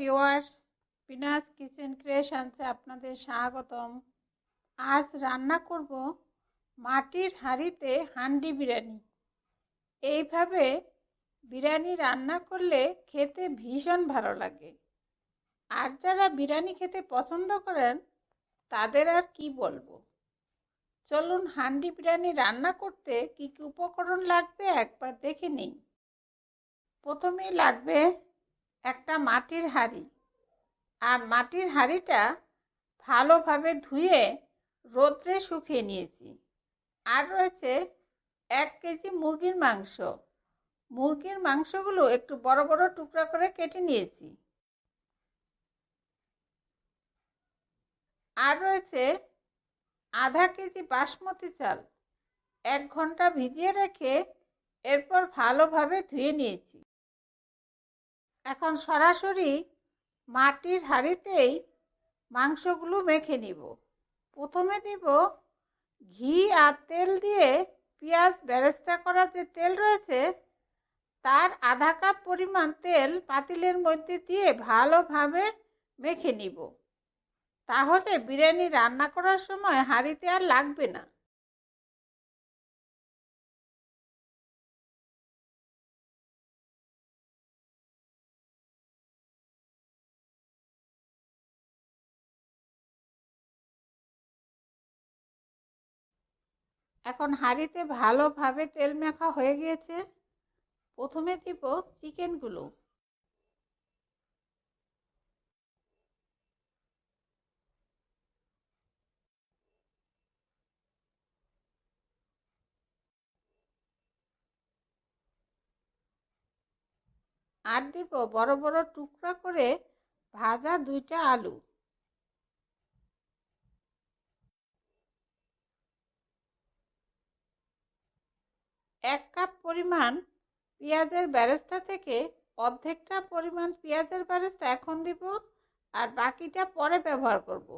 Viewers পিনাস kitchen ক্রিয়েশনসে আপনাদের স্বাগতম। আজ রান্না করব মাটির হাঁড়িতে হান্ডি বিরিয়ানি। এইভাবে বিরিয়ানি রান্না করলে খেতে ভীষণ ভালো লাগে। আর যারা বিরিয়ানি খেতে পছন্দ করেন, তাদের আর কি বলব? চলুন হান্ডি বিরিয়ানি রান্না করতে কি কি উপকরণ লাগবে একবার দেখে নিই। প্রথমেই লাগবে একটা মাটির হাঁড়ি। আর মাটির হাঁড়িটা ভালোভাবে ধুয়ে রোদ্রে শুকিয়ে নিয়েছি। আর রয়েছে এক কেজি মুরগির মাংস। মুরগির মাংসগুলো একটু বড় বড় টুকরা করে কেটে নিয়েছি। আর রয়েছে আধা কেজি বাসমতি চাল। এক ঘণ্টা ভিজিয়ে রেখে এরপর ভালোভাবে ধুয়ে নিয়েছি। এখন সরাসরি মাটির হাঁড়িতেই মাংসগুলো মেখে নিব। প্রথমে দিব ঘি আর তেল দিয়ে পেঁয়াজ বেরেস্তা করা যে তেল রয়েছে, তার আধা কাপ পরিমাণ তেল পাতিলের মধ্যে দিয়ে ভালোভাবে মেখে নিব। তাহলে বিরিয়ানি রান্না করার সময় হাঁড়িতে আর লাগবে না। এখন হাঁড়িতে ভালোভাবে তেল মাখা হয়ে গিয়েছে। প্রথমে দিব চিকেনগুলো। আর দিব বড় বড় টুকরা করে ভাজা দুইটা আলু। এক কাপ পরিমাণ পেঁয়াজের ব্যারেস্তা থেকে অর্ধেকটা পরিমাণ পেঁয়াজের ব্যারেস্তা এখন দিব আর বাকিটা পরে ব্যবহার করব।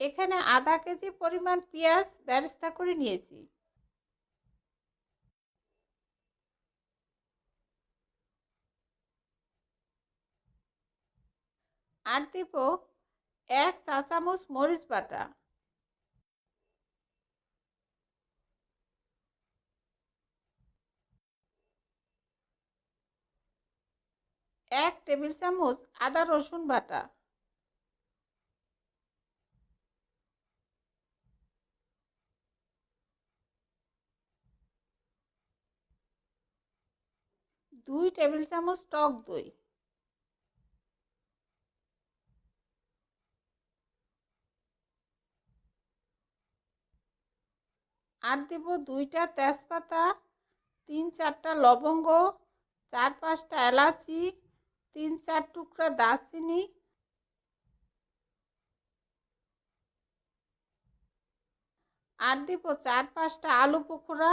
এখানে আধা কেজি পরিমাণ পেঁয়াজ ব্যারেস্তা করে নিয়েছি আর দিব এক চা চামচ মরিচ বাটা এক টেবিল চামচ আদা রসুন বাটা। দুই টেবিল চামচ টক দই। আর দেব দুইটা তেজপাতা, তিন চারটা লবঙ্গ, চার পাঁচটা এলাচি তিন চার টুকরা দারচিনি। আর দিব চার পাঁচটা আলু পকোড়া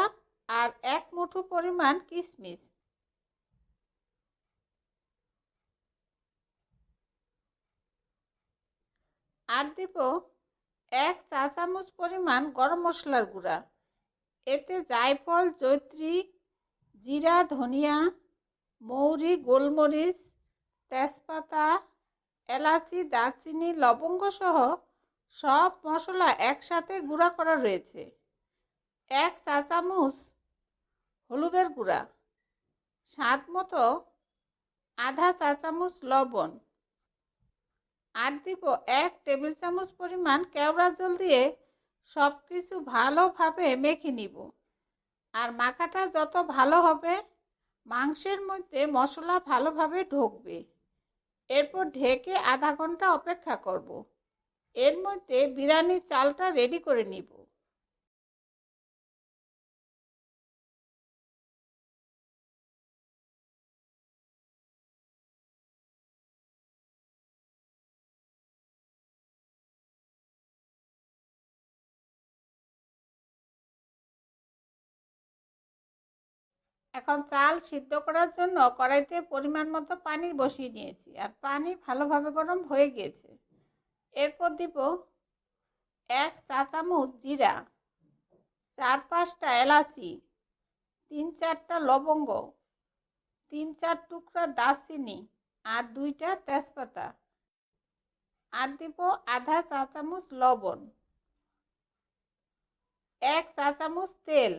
আর এক মুঠো পরিমাণ কিশমিশ আর দিব এক চা চামচ পরিমাণ গরম মশলার গুঁড়া। এতে জায়ফল জৈত্রী জিরা, ধনিয়া, মৌরি, গোলমরিচ তেজপাতা, এলাচি, দারচিনি লবঙ্গ সহ সব মশলা একসাথে গুঁড়া করা রয়েছে। এক চা চামচ হলুদের গুঁড়া, স্বাদ মতো আধা চা চামচ লবণ, আর দিব এক টেবিল চামচ পরিমাণ কেওড়া জল দিয়ে সব কিছু ভালোভাবে মেখে নিব। আর মাখাটা যত ভালো হবে, মাংসের মধ্যে মশলা ভালোভাবে ঢুকবে। এরপর ঢেকে আধা ঘণ্টা অপেক্ষা করব। এর মধ্যে বিরিয়ানির চালটা রেডি করে নিব এখন চাল সিদ্ধ করার জন্য কড়াইতে পরিমাণ মতো পানি বসিয়ে নিয়েছি আর পানি ভালোভাবে গরম হয়ে গিয়েছে। এরপর দিব এক চা চামচ জিরা, চার পাঁচটা এলাচি, তিন চারটা লবঙ্গ, তিন চার টুকরা দারচিনি আর দুইটা তেজপাতা। আর দিব আধা চা চামচ লবণ। এক চা চামচ তেল।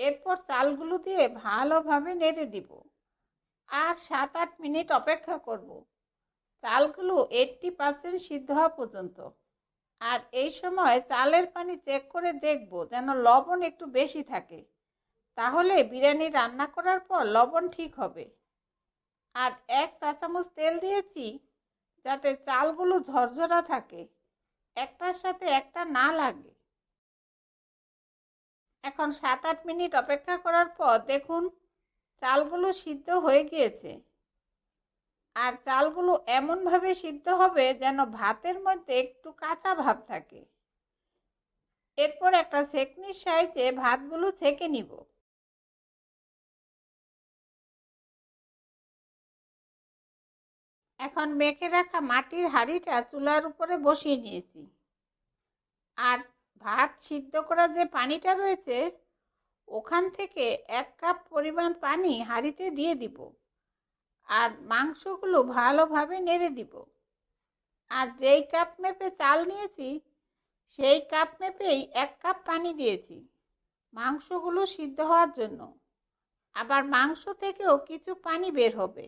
এরপর চালগুলো দিয়ে ভালোভাবে নেড়ে দিব। আর সাত আট মিনিট অপেক্ষা করব। চালগুলো এইটটি পার্সেন্ট সিদ্ধ হওয়া পর্যন্ত। আর এই সময় চালের পানি চেক করে দেখব যেন লবণ একটু বেশি থাকে। তাহলে বিরিয়ানি রান্না করার পর লবণ ঠিক হবে। আর এক চা চামচ তেল দিয়েছি যাতে চালগুলো ঝরঝরা থাকে। একটার সাথে একটা না লাগে। এখন সাত আট মিনিট অপেক্ষা করার পর দেখুন চালগুলো সিদ্ধ হয়ে গিয়েছে। আর চালগুলো এমনভাবে সিদ্ধ হবে যেন ভাতের মধ্যে একটু কাঁচা ভাব থাকে। এরপর একটা সেকনির সাহায্যে ভাতগুলো ছেঁকে নিব। এখন মেখে রাখা মাটির হাঁড়িটা চুলার উপরে বসিয়ে নিয়েছি। আর ভাত সিদ্ধ করা যে পানিটা রয়েছে, ওখান থেকে এক কাপ পরিমাণ পানি হাঁড়িতে দিয়ে দিব আর মাংসগুলো ভালোভাবে নেড়ে দিব। আর যেই কাপ মেপে চাল নিয়েছি, সেই কাপ মেপেই এক কাপ পানি দিয়েছি মাংসগুলো সিদ্ধ হওয়ার জন্য। আবার মাংস থেকেও কিছু পানি বের হবে।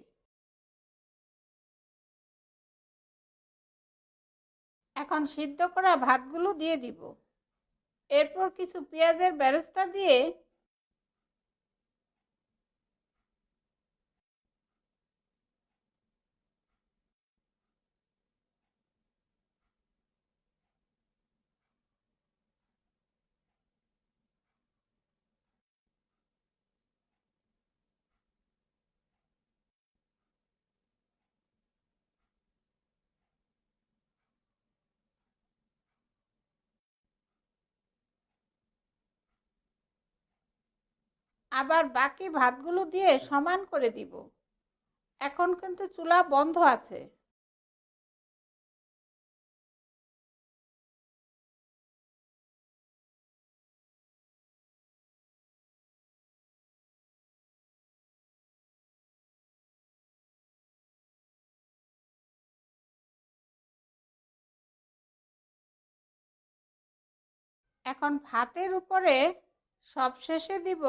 এখন সিদ্ধ করা ভাতগুলো দিয়ে দিব। এরপর কিছু পেঁয়াজের বেরেস্তা দিয়ে আবার বাকি ভাতগুলো দিয়ে সমান করে দিব। এখন কিন্তু চুলা বন্ধ আছে। এখন ভাতের উপরে সবশেষে দিব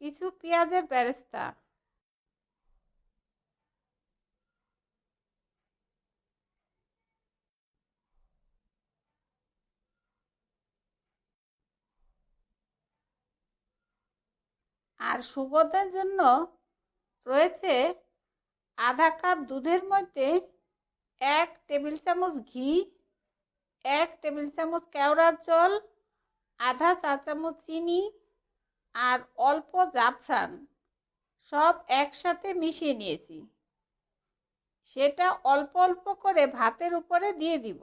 কিছু পেঁয়াজের ব্যারেস্তা আর সুগন্ধের জন্য রয়েছে আধা কাপ দুধের মধ্যে এক টেবিল চামচ ঘি, এক টেবিল চামচ কেওড়ার জল, আধা চা চামচ চিনি আর অল্প জাফরান সব একসাথে মিশিয়ে নিয়েছি। সেটা অল্প অল্প করে ভাতের উপরে দিয়ে দিব।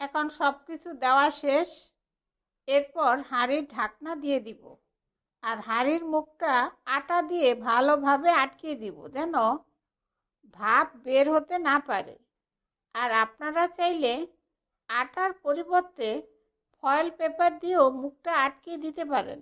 এখন সব কিছু দেওয়া শেষ। এরপর হাঁড়ির ঢাকনা দিয়ে দিব আর হাঁড়ির মুখটা আটা দিয়ে ভালোভাবে আটকিয়ে দিব যেন ভাপ বের হতে না পারে। আর আপনারা চাইলে আটার পরিবর্তে ফয়েল পেপার দিয়েও মুখটা আটকে দিতে পারেন।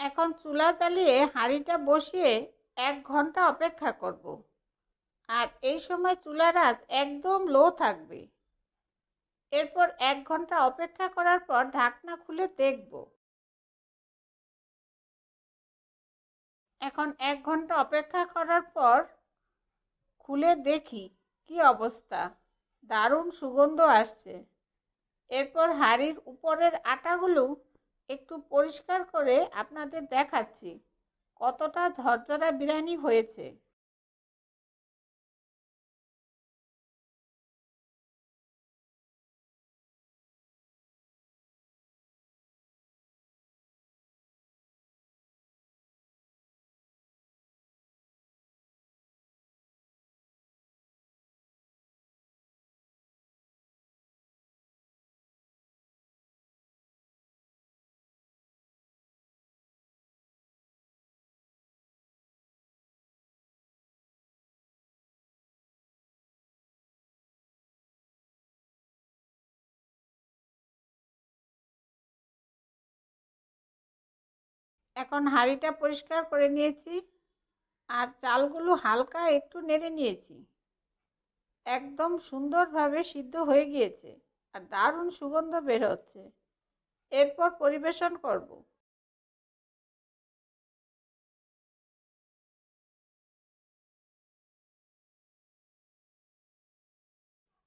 এখন চুলা জ্বালিয়ে হাঁড়িটা বসিয়ে এক ঘণ্টা অপেক্ষা করব। আর এই সময় চুলার আঁচ একদম লো থাকবে। এরপর এক ঘণ্টা অপেক্ষা করার পর ঢাকনা খুলে দেখব। এখন এক ঘণ্টা অপেক্ষা করার পর খুলে দেখি কি অবস্থা। দারুণ সুগন্ধ আসছে। এরপর হাঁড়ির উপরের আটাগুলো একটু পরিষ্কার করে আপনাদের দেখাচ্ছি কতটা ঝরঝরা বিরিয়ানি হয়েছে। এখন হাঁড়িটা পরিষ্কার করে নিয়েছি আর চালগুলো হালকা একটু নেড়ে নিয়েছি। একদম সুন্দরভাবে সিদ্ধ হয়ে গিয়েছে আর দারুণ সুগন্ধ বের হচ্ছে। এরপর পরিবেশন করব।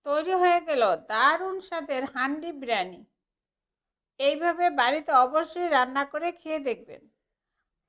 তৈরি হয়ে গেল দারুণ স্বাদের হান্ডি বিরিয়ানি। এইভাবে বাড়িতে অবশ্যই রান্না করে খেয়ে দেখবেন।